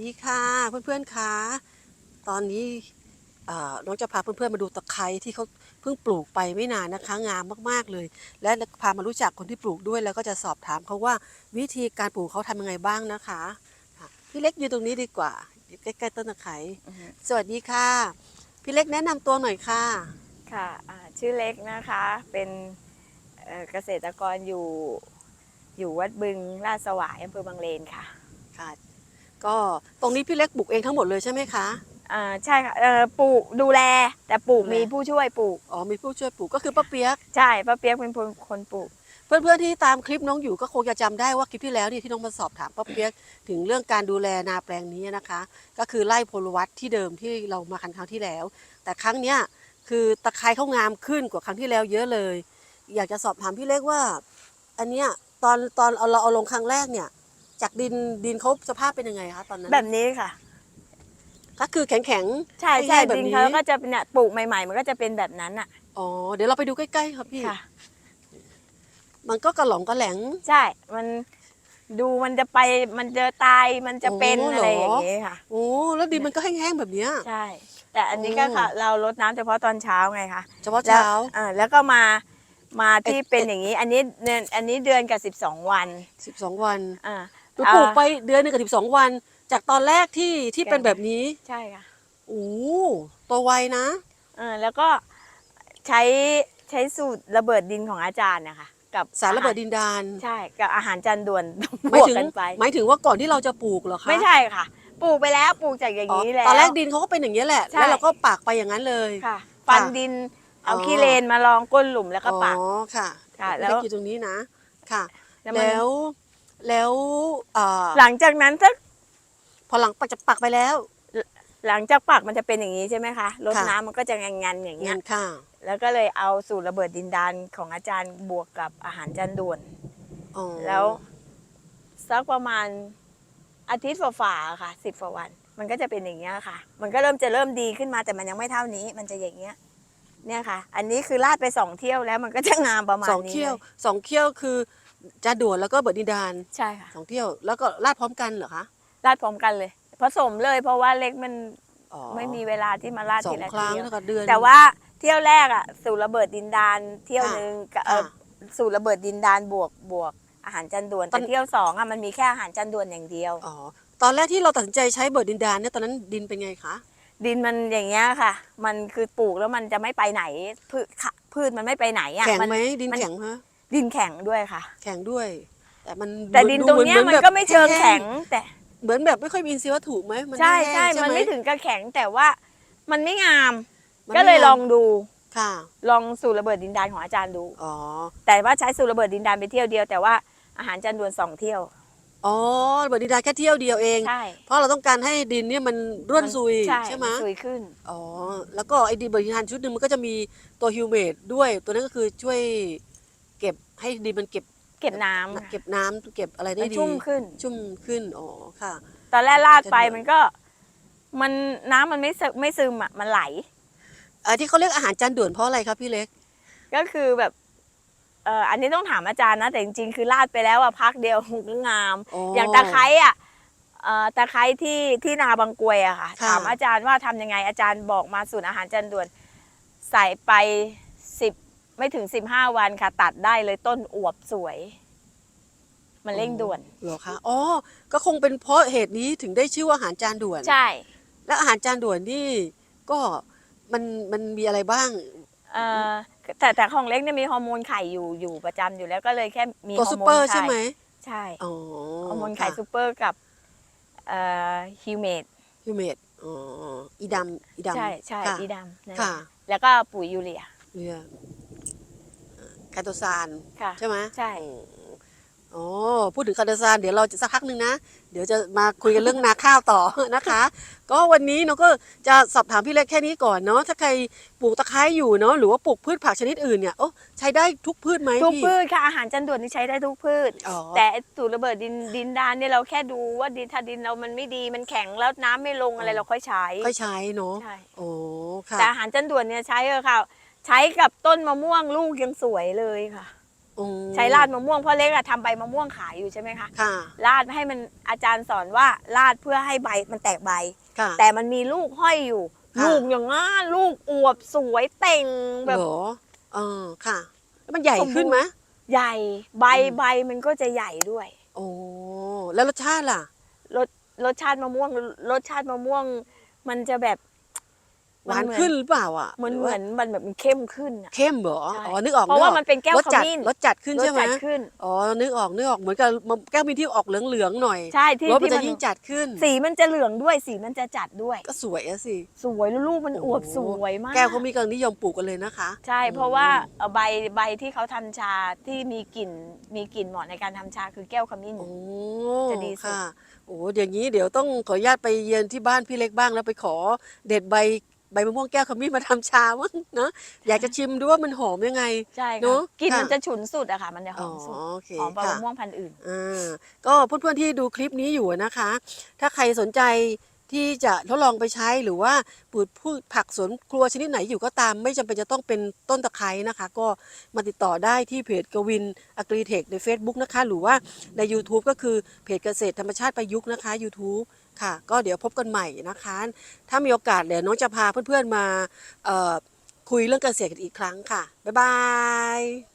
ดีค่ะเพื่อนๆคะตอนนี้เอ่อน้องจะพาเพื่อนๆมาดูตะไคร้ที่เขาเพิ่งปลูกไปไม่นานนะคะงามมากๆเลย และพามารู้จักคนที่ปลูกด้วย แล้วก็จะสอบถามเขาว่าวิธีการปลูกเขาทำยังไงบ้างนะคะค่ะพี่เล็กอยู่ตรงนี้ดีกว่าอยู่ใกล้ๆต้นตะไคร้สวัสดีค่ะ พี่เล็กแนะนำตัวหน่อยค่ะค่ะอ่าชื่อเล็กนะคะเป็นเอ่อเกษตรกรอยู่อยู่วัดบึงลาดสวายอำเภอบางเลนค่ะค่ะ ก็ตรงนี้พี่เล็กปลูกเองทั้งหมดเลยใช่ไหมคะอ่าใช่ค่ะเอ่อปลูกดูแล แต่ปลูกดูแลมีผู้ช่วยปลูก อ๋อมีผู้ช่วยปลูกก็คือป้าเปียก ใช่ป้าเปียกเป็นคนคนปลูก เพื่อนๆที่ตามคลิปน้องอยู่ก็คงจะจำได้ว่าคลิปที่แล้วนี่ที่น้องมาสอบถามป้าเปียกถึงเรื่องการดูแลนาแปลงนี้นะคะ ก็คือไร่พลวัตที่เดิมที่เรามาคันครั้งที่แล้ว แต่ครั้งเนี้ยคือตะไคร้เขางามขึ้นกว่าครั้งที่แล้วเยอะเลย อยากจะสอบถามพี่เล็กว่า อันเนี้ยตอนตอนเอาเราเอาลงครั้งแรกเนี่ย จากดินดินเขาสภาพเป็นยังไงคะตอนนั้นแบบนี้ค่ะ ก็คือแข็งแข็งๆใช่ใช่ห้ๆแบบดินนี้เขาก็จะเป็นเนี่ยปลูกใหม่ ๆ มันก็จะเป็นแบบนั้นอะอ๋อเดี๋ยวเราไปดูใกล้ๆครับพี่ค่ะ มันก็กระหล่องกระแหลง ใช่ มันดูมันจะไปมันจะตายมันจะเป็นโอ้เหรอออะไรอย่างนี้ค่ะ โอ้แล้วดินมันก็แห้งๆแบบเนี้ย ใช่ แต่อันนี้ก็โอ้ค่ะเราลดน้ำเฉพาะตอนเช้าไงคะเฉพาะเช้าแล้วอ่าแล้วก็มามาที่เป็นอย่างนี้ อันนี้เดือนอันนี้เดือนกับสิบสองวัน12 วัน อ่า หนูปลูกไปเดือนหนึงกับ12วัน จากตอนแรกที่ที่เป็นแบบนี้ใช่ค่ะโอ้โตัวไวนะอ่าแล้วก็ใช้ใช้สูตรระเบิดดินของอาจารย์นะคะกับสารระเบิดดินดานใช่กับอาหารจานด่วนบหมายวกถึงกันไปหมายถึงว่าก่อนที่เราจะปลูกเหรอคะไม่ใช่ค่ะ ปลูกไปแล้วปลูกจากอย่างอ๋อนี้แล้วตอนแรกดินเขาก็เป็นอย่างนี้ยแหละใช่แล้วเราก็ปากไปอย่างนั้นเลยค่ะฟันค่ะดินเอาอ๋อขี้เลนมาลองก้นหลุมแล้วก็ปักอ๋อค่ะค่ะ แล้แล้ววอยู่ตรงนี้นะค่ะ แล้วมัน แล้วแล้วเอ่อหลังจากนั้นสักพอหลังปักจะปักไปแล้วหลังจากปักมันจะเป็นอย่างนี้ใช่ไหมคะรดค่ะน้ำมันก็จะงันๆอย่างเงี้เงิยนค่ะ แล้วก็เลยเอาสูตรระเบิดดินดานของอาจารย์บวกกับอาหารจานด่วน อ๋อแล้วสักประมาณอาทิตย์ฝ่าๆค่ะสิบกว่าวัน มันก็จะเป็นอย่างเงี้ยค่ะ มันก็เริ่มจะเริ่มดีขึ้นมาแต่มันยังไม่เท่านี้ มันจะอย่างเงี้ย เนี่ยค่ะ อันนี้คือลาดไปสองเที่ยวแล้วมันก็จะงามประมาณสองนี้เที่ยวลสองเที่ยวคือ จะด่วนแล้วก็เบิดดินดานใช่ค่ะสองเที่ยวแล้วก็ลาดพร้อมกันเหรอคะลาดพร้อมกันเลย ผสมเลยเพราะว่าเล็กมันอ๋อไม่มีเวลาที่มาลาดสอทีงละครั้งเที่ยวแล้วก็เดือน แต่ว่าเที่ยวแรกอะ สูตรระเบิดดินดานเที่ยวค่ะหนึ่งกับเอ่อค่ะสูตรระเบิดดินดานบวกบวกอาหารจันด่วนตอแต่นเที่ยวสองอะมันมีแค่อาหารจันด่วนอย่างเดียว อ๋อตอนแรกที่เราตัดสินใจใช้เบิดดินดานเนี่ยตอนนั้นดินเป็นไงคะดินมันอย่างเงี้ยค่ะ มันคือปลูกแล้วมันจะไม่ไปไหนพืชค่ะพืชมันไม่ไปไหนอะแข็งมัน ไหมดินมัน แข็งฮะ ดินแข็งด้วยค่ะ แข็งด้วย แต่มันแต่ดินตรงเนี้ยมันก็ไม่เชิงแข็ง แต่เหมือนแบบไม่ค่อยมีอินทรีย์วัตถุไหมมันใช่แห้งๆใช่มันหไม่ถึงกับแข็งแต่ว่ามันไม่งามมันก็เลยไม่งามลองดูค่ะ ลองสูตรระเบิดดินดานของอาจารย์ดูอ๋อแต่ว่าใช้สูตรระเบิดดินดานไปเที่ยวเดียว แต่ว่าอาหารจันด่วนสองเที่ยวอ๋อเบิดดินดานแค่เที่ยวเดียวเองใช่เพราะเราต้องการให้ดินเนี่ยมันร่วนซุยใช่ใช่ไหมนซุยขึ้นอ๋อแล้วก็ไอ้ดินเบิดดินดานชุดหนึ่งมันก็จะมีตัวฮิวเมดด้วย ตัวนั้นก็คือช่วยเก็บ ให้ดินมันเก็บเก็บน้ำค่ะ เก็บน้ำเก็บอะไรได้มันดีชุ่มขึ้น ชุ่มขึ้นอ๋อค่ะ ตอนแรกลาดไปจันด่วนมันก็ มันน้ำมันไม่ซึมไม่ซึมอะมันไหล เอ่อที่เขาเรียกอาหารจานด่วนเพราะอะไรครับพี่เล็ก ก็คือแบบเอ่ออันนี้ต้องถามอาจารย์นะ แต่จริงๆ คือลาดไปแล้วอะพักเดียวหุก็งามอ๋อออย่างตะไคร้อะเอ่อตะไคร้ที่ที่นาบางกรวยอะค่ะ ค่ะ ถามอาจารย์ว่าทำยังไงอาจารย์บอกมาสูตรอาหารจันด่วน ใส่ไปสิบ ไม่ถึงสิบห้าวันค่ะ ตัดได้เลยต้นอวบสวย มันเร่งด่วน เหรอคะอ๋อก็คงเป็นเพราะเหตุนี้ถึงได้ชื่อว่าอาหารจานด่วน ใช่ แล้วอาหารจานด่วนนี่ก็มันมันมีอะไรบ้าง เอ่อแต่แต่ของเล็กเนี่ยมีฮอร์โมนไข่อยู่อยู่ประจำอยู่แล้วก็เลยแค่มีตัวฮอซูร์โมเปอร์นใช่ไข่ไหมใช่อ๋อฮอร์โมนไข่ซูเปอร์กับเอ่อฮิวเมดฮิวเมดอ๋ออีดำอีดำใช่ใช่ค่ะอีดำนั่นแหละค่ะแล้วก็ปุ๋ยยูเรีย เรือ คาโตซานค่ะใช่ไหมใช่อืมอ๋อพูดถึงคาโตซานเดี๋ยวเราจะสักพักหนึ่งนะ เดี๋ยวจะมาคุยกันเรื่องนาข้าวต่อนะคะ ก็วันนี้เราก็จะสอบถามพี่เล็กแค่นี้ก่อนเนาะถ้าใครปลูกตะไคร้อยู่เนาะหรือว่าปลูกพืชผักชนิดอื่นเนี่ยโอ้ใช้ได้ทุกพืชไหมทุกพี่ พืชค่ะอาหารจันด่วนนี่ใช้ได้ทุกพืช อ๋อ แต่ไอ้สูตรระเบิดดินดินดานเนี่ยเราแค่ดูว่าดินถ้าดินเรามันไม่ดีมันแข็งแล้วน้ำไม่ลงอะไรอ๋อเราค่อยใช้ ค่อยใช้เนาะใช่ โอ้ค่ะ แต่อาหารจันด่วนเนี่ยใช้เออค่ะ ใช้กับต้นมะม่วงลูกยังสวยเลยค่ะ อืมใช้ราดมะม่วงเพราะเล็กอะทำใบมะม่วงขายอยู่ใช่ไหมคะค่ะราดให้มันอาจารย์สอนว่าราดเพื่อให้ใบมันแตกใบ ค่ะ แต่มันมีลูกห้อยอยู่ ค่ะ ลูกอย่างงั้นลูกอวบสวยเต่งแบบ เหรอเออค่ะแล้วมันใหญ่ขึ้นไหม ใหญ่ใบอืม ใบมันก็จะใหญ่ด้วย โอ้แล้วรสชาติล่ะ รสรสชาติมะม่วงรสชาติมะม่วง มันจะแบบ หวานขึ้นหรือเปล่าอะเหมือนรืเหว่ามือนมันแบบมันเข้มขึ้นอะเข้มเหรอใช่อ๋อนึกออกเพราะว่ากออกมันเป็นแก้วรสจัดขมิ้นรสจัดขึ้นรสใช่ไหมจัดขึ้นอ๋อนึกออกนึกออกเหมือนกับแก้วมีที่ออกเหลืองๆหน่อยใช่ที่รสมันที่จะมันยิ่งจัดขึ้น สีมันจะเหลืองด้วยสีมันจะจัดด้วย ก็สวยอะสิสวยแล้วลูกมันอวบโอ้สโหวยมากแก้วเขามีกำลังนิยมปลูกกันเลยนะคะ ใช่เพราะว่าเอ่อใบใบที่เขาทำชาที่มีกลิ่นมีกลิ่นเหมาะในการทำชาคือแก้วขมิ้นโอ้จะดีสุดค่ะโอ้อย่างนี้เดี๋ยวต้องขออนุญาตไปเยือนที่บ้านพี่เล็กบ้างแล้วไปขอเด็ดใบ ใบมะม่วงแก้วขมิ้นมาทำชามั้งเนาะอยากจะชิมดูว่ามันหอมยังไง ใช่เนค่ะอะกลิ่นค่ะมันจะฉุนสุดอะค่ะ มันจะหอ๋ออมสุดโอเคหอมกว่าค่ะมะม่วงพันธุ์อื่นอ่าก็เพื่อนๆที่ดูคลิปนี้อยู่นะคะ ถ้าใครสนใจ ที่จะทดลองไปใช้หรือว่าปลูกพืชผักสวนครัวชนิดไหนอยู่ก็ตาม ไม่จำเป็นจะต้องเป็นต้นตะไคร้นะคะ ก็มาติดต่อได้ที่เพจกวินอ g ก i เทคใน Facebook นะคะ หรือว่าใน YouTube ก็คือเพจเกษตรธรรมชาติประยุกต์นะคะ YouTube ค่ะ ก็เดี๋ยวพบกันใหม่นะคะ ถ้ามีโอกาสเดี๋ยวน้องจะพาเพื่อนๆมาคุยเรื่องเกษตรกันอีกครั้งค่ะบ๊ายบาย